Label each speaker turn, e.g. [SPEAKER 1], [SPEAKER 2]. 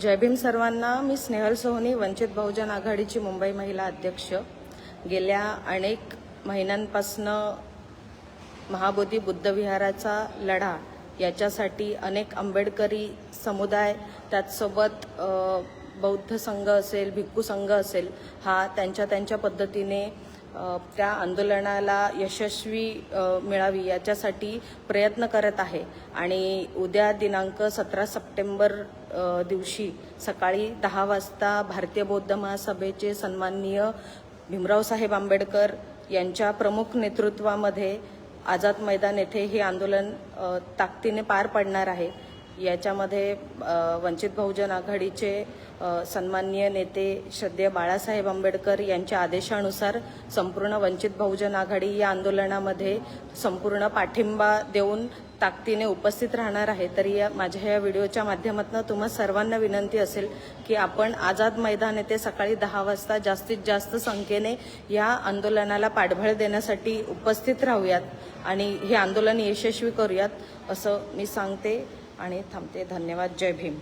[SPEAKER 1] जय भीम सर्वांना. मी स्नेहल सोहनी वंचित बहुजन आघाडीची मुंबई महिला अध्यक्ष. गेल्या अनेक महिन्यांपासनं महाबोधी बुद्धविहाराचा लढा याच्यासाठी अनेक आंबेडकरी समुदाय त्याचसोबत बौद्ध संघ असेल भिक्खू संघ असेल हा त्यांच्या त्यांच्या पद्धतीने त्या आंदोलनाला यशस्वी मिळावी याच्यासाठी प्रयत्न करत आहे. आणि उद्या दिनांक सतरा सप्टेंबर दिवशी सकाळी दहा वाजता भारतीय बौद्ध महासभेचे सन्माननीय भीमराव साहेब आंबेडकर यांच्या प्रमुख नेतृत्वामध्ये आझाद मैदान येथे हे आंदोलन ताकदीने पार पडणार आहे. याच्यामध्ये वंचित बहुजन आघाडीचे सन्माननीय नेते श्रद्धेय बाळासाहेब आंबेडकर यांच्या आदेशानुसार संपूर्ण वंचित बहुजन आघाडी या आंदोलनामध्ये संपूर्ण पाठिंबा देऊन ताकदीने उपस्थित राहणार आहे. तरी या माझ्या या व्हिडिओच्या माध्यमातून तुम्हा सर्वांना विनंती असेल की आपण आझाद मैदान येथे सकाळी दहा वाजता जास्तीत जास्त संख्येने या आंदोलनाला पाठबळ देण्यासाठी उपस्थित राहूयात आणि हे आंदोलन यशस्वी करूयात असं मी सांगते. आणि थांबते. धन्यवाद. जय भीम.